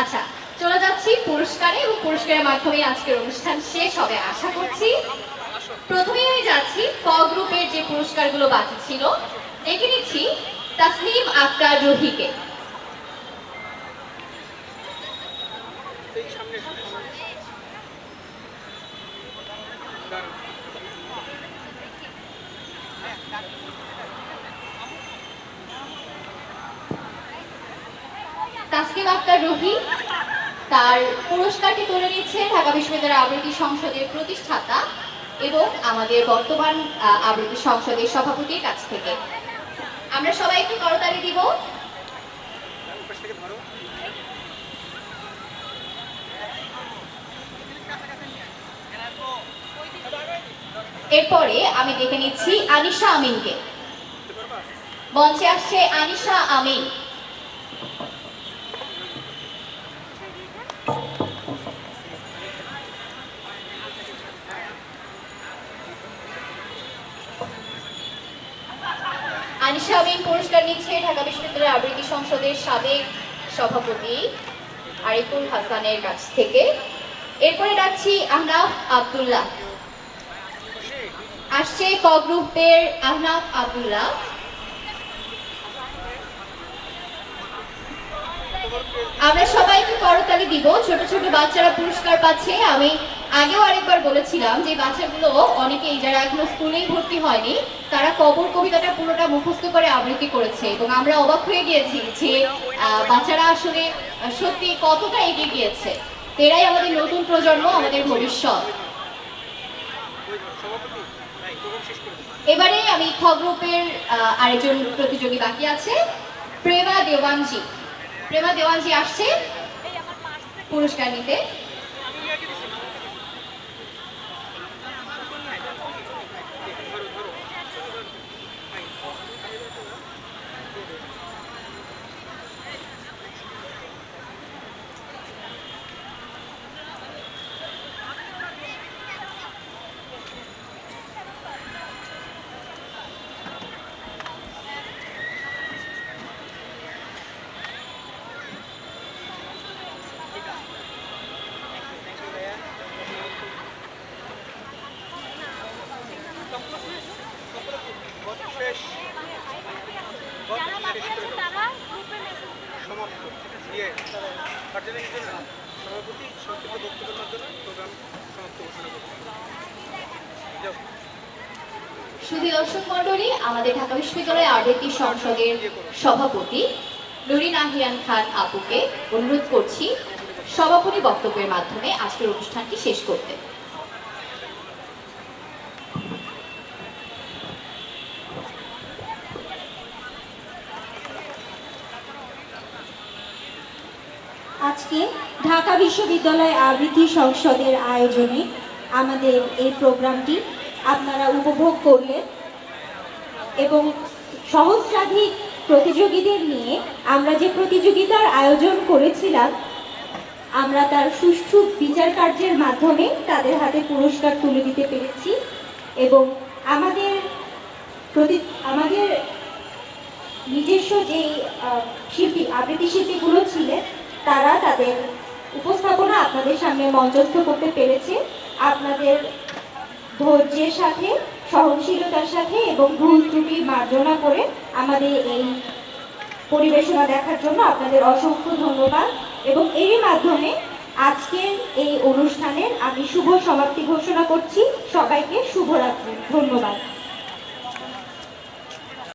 আচ্ছা চলে যাচ্ছি পুরস্কারে এবং পুরস্কারের মাধ্যমে আজকের অনুষ্ঠান শেষ হবে, আশা করছি। প্রথমেই আমি যাচ্ছি ক গ্রুপের যে পুরস্কারগুলো বাকি ছিল, দেখে নিচ্ছি তাসনিম আক্তার রুহিকে। তাসনিম আক্তার রুহি তার পুরস্কারটি তুলে নিচ্ছে ঢাকা বিশ্ববিদ্যালয়ের আবৃত্তি সংসদের প্রতিষ্ঠাতা এবং আমাদের বর্তমান আবৃত্তি সংসদের সভাপতির কাছ থেকে। আমরা সবাই একটু করতালি দিব। এরপরে আমি দেখে নিচ্ছি আনিশা আমিনকে। মঞ্চে আসছে আনিশা আমিন। আনিশা পুরস্কার নিচ্ছে ঢাকা বিশ্ববিদ্যালয়ের আবৃত্তি সংসদের সাবেক সভাপতি আরিফুল হাসানের কাছ থেকে। এরপরে ডাকছি আহনাফ আব্দুল্লাহ। আসছে ক গ্রুপের আহনাফ আব্দুল্লাহ। আমরা সবাইকে করতালি দিব। ছোট ছোট বাচ্চারা পুরস্কার পাচ্ছে। আমি আগেও আরেকবার বলেছিলাম যে বাচ্চাগুলো অনেকেই যারা এখনও স্কুলেই ভর্তি হয়নি তারা কবর কবিতাটা পুরোটা মুখস্থ করে আবৃত্তি করেছে এবং আমরা অবাক হয়ে গিয়েছি যে বাচ্চারা আসলে সত্যি কতটা এগিয়ে গিয়েছে। এরাই আমাদের নতুন প্রজন্ম আমাদের ভবিষ্যৎ। এবারে আমি খ গ্রুপের আহ, আরেকজন প্রতিযোগী বাকি আছে প্রেমা দেওয়ানজি। প্রেমা দেওয়ানজি আসছে পুরস্কার নিতে যারা বাকি আছে তারা গ্রুপে মেসেজ সমাপ্ত। দিয়ে কার্যালয়ের সভাপতি সংক্ষিপ্ত বক্তব্যের মাধ্যমে প্রোগ্রাম সমাপ্ত ঘোষণা করবেন শুধু দর্শক মন্ডলী আমাদের ঢাকা বিশ্ববিদ্যালয় আবৃত্তি সংসদের সভাপতি নুরিন আহিয়ান খান আপুকে অনুরোধ করছি সভাপতি বক্তব্যের মাধ্যমে আজকের অনুষ্ঠানটি শেষ করতে। আজকে ঢাকা বিশ্ববিদ্যালয় আবৃত্তি সংসদের আয়োজনে আমাদের এই প্রোগ্রামটি আপনারা উপভোগ করলেন এবং সহস্রাধিক প্রতিযোগীদের নিয়ে আমরা যে প্রতিযোগিতার আয়োজন করেছিলাম, আমরা তার সুষ্ঠু বিচার কার্যের মাধ্যমে তাদের হাতে পুরস্কার তুলে দিতে পেরেছি এবং আমাদের প্রতি, আমাদের নিজস্ব যেই শিল্পী, আবৃত্তি শিল্পীগুলো ছিলেন তারা তাদের উপস্থাপনা আপনাদের সামনে মঞ্চস্থ করতে পেরেছে। আপনাদের ধৈর্যের সাথে, সহনশীলতার সাথে এবং ভুল ত্রুটি মার্জনা করে আমাদের এই পরিবেশনা দেখার জন্য আপনাদের অসংখ্য ধন্যবাদ। এবং এরই মাধ্যমে আজকের এই অনুষ্ঠানের আমি শুভ সমাপ্তি ঘোষণা করছি। সবাইকে শুভরাত্রি। ধন্যবাদ।